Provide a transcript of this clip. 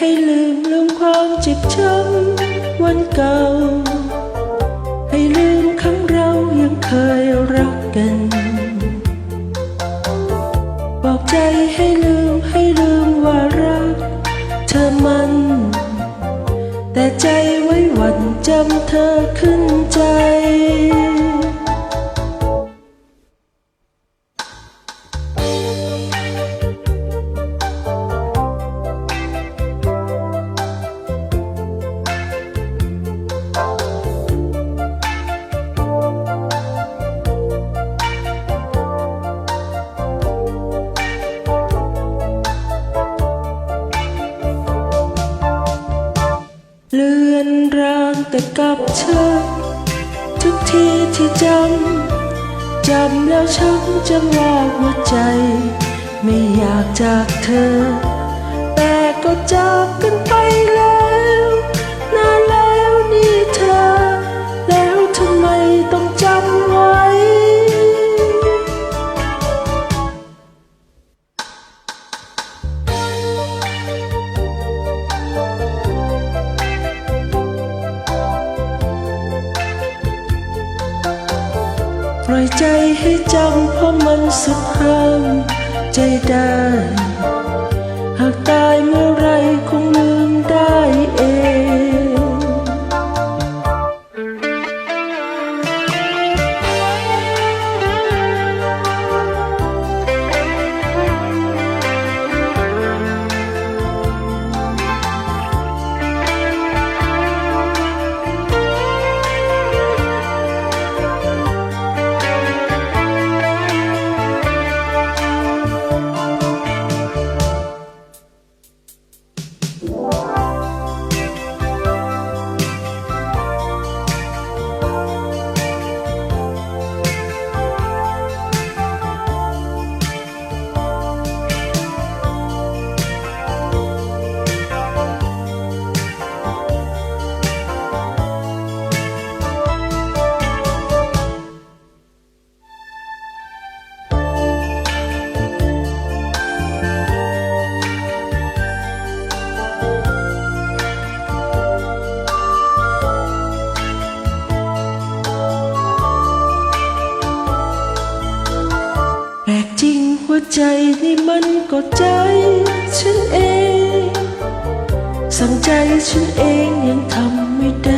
ให้ลืมลืมความเจ็บช้ำวันเก่า ให้ลืมคำเรายังเคยรักกัน บอกใจให้ลืมให้ลืมว่ารัก เธอมัน แต่ใจไว้หวันจำเธอขึ้นใจ แต่กับเธอ ทุกทีที่จำ จำแล้วช้ำจำว่าหัวใจ ไม่อยากจากเธอ แต่ก็จากกันไปแล้ว ปล่อยใจให้จำเพราะมันสุดห้ามใจได้ ใจนี่มันก็ใจฉันเอง สั่งใจฉันเองยังทำไม่ได้